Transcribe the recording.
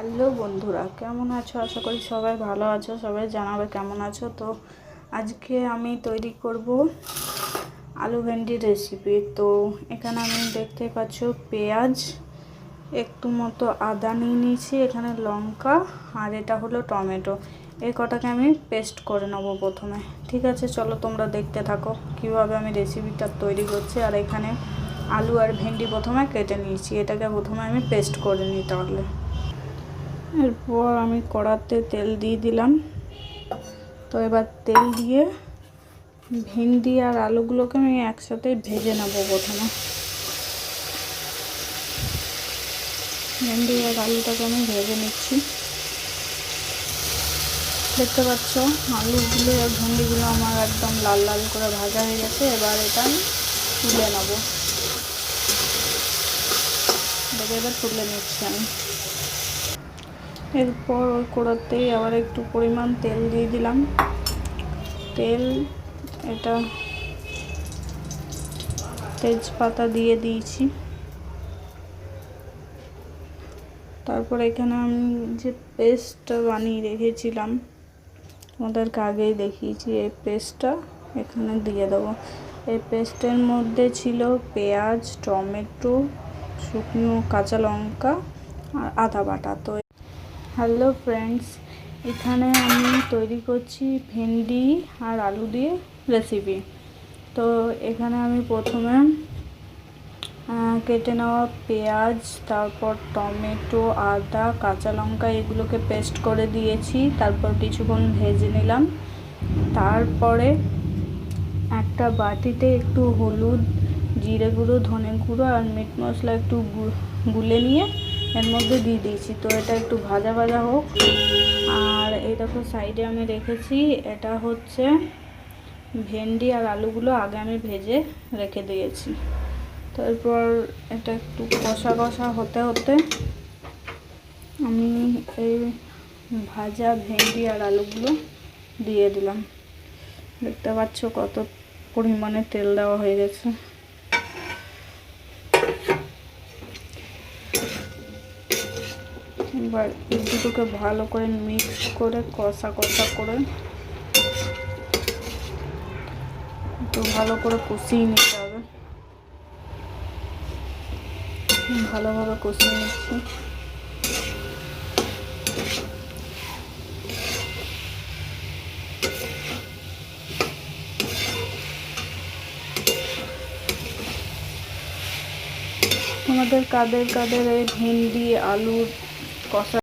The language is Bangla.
হ্যালো বন্ধুরা, কেমন আছো? আশা করি সবাই ভালো আছো, সবাই জানাবে কেমন আছো। তো আজকে আমি তৈরি করব আলু ভেন্ডির রেসিপি তো এখানে আমি দেখতে পাচ্ছ পেঁয়াজ, একটু মতো আদা নিয়ে নিয়েছি, এখানে লঙ্কা আর এটা হলো টমেটো। এই কটাকে আমি পেস্ট করে নেব প্রথমে। ঠিক আছে, চলো তোমরা দেখতে থাকো কীভাবে আমি রেসিপিটা তৈরি করছি। আর এখানে আলু আর ভেন্ডি প্রথমে কেটে নিয়েছি, এটাকে প্রথমে আমি পেস্ট করে নিই তাহলে। এরপর আমি কড়াতে তেল দিয়ে দিলাম। তো এবার তেল দিয়ে ভেন্ডি আর আলুগুলোকে আমি একসাথে ভেজে নেব প্রথমে। ভেন্ডি আর আলুটাকে আমি ভেজে নিচ্ছি। দেখতে পাচ্ছ, আলুগুলো আর ভেন্ডিগুলো আমার একদম লাল লাল করে ভাজা হয়ে গেছে। এবার এটা আমি তুলে নেব। এবার তুলে নিচ্ছি আমি। এরপর ওই কড়াতেই আবার একটু পরিমাণ তেল দিয়ে দিলাম। তেল, এটা তেজপাতা দিয়ে দিয়েছি। তারপর এখানে আমি যে পেস্টটা বানিয়ে রেখেছিলাম তোমাদেরকে আগেই দেখিয়েছি, এই পেস্টটা এখানে দিয়ে দেবো। এই পেস্টের মধ্যে ছিল পেঁয়াজ, টমেটো, শুকনো কাঁচা লঙ্কা আর আদা বাটা। তো হ্যালো ফ্রেন্ডস, এখানে আমি তৈরি করছি ভেন্ডি আর আলু দিয়ে রেসিপি তো এখানে আমি প্রথমে কেটে নেওয়া পেঁয়াজ, তারপর টমেটো, আদা, কাঁচা লঙ্কা এগুলোকে পেস্ট করে দিয়েছি, তারপর কিছুক্ষণ ভেজে নিলাম। তারপরে একটা বাটিতে একটু হলুদ, জিরে গুঁড়ো, ধনে গুঁড়ো আর মিট মশলা একটু গুলে নিয়ে এর মধ্যে দিয়ে দিয়েছি। তো এটা একটু ভাজা ভাজা হোক। আর এই দেখো, সাইডে আমি রেখেছি। এটা হচ্ছে ভেন্ডি আর আলুগুলো আগে আমি ভেজে রেখে দিয়েছি। তারপর এটা একটু কষা কষা হতে হতে আমি এই ভাজা ভেন্ডি আর আলুগুলো দিয়ে দিলাম। দেখতে পাচ্ছ কত পরিমাণে তেল দেওয়া হয়ে গেছে। এবার এই দুটোকে ভালো করে মিক্স করে কষা কষা করে একটু ভালো করে কষিয়ে নিতে হবে। ভালোভাবে কষিয়ে নিচ্ছি। তোমাদের কাদের কাদের এই ভেন্ডি আলুর কষা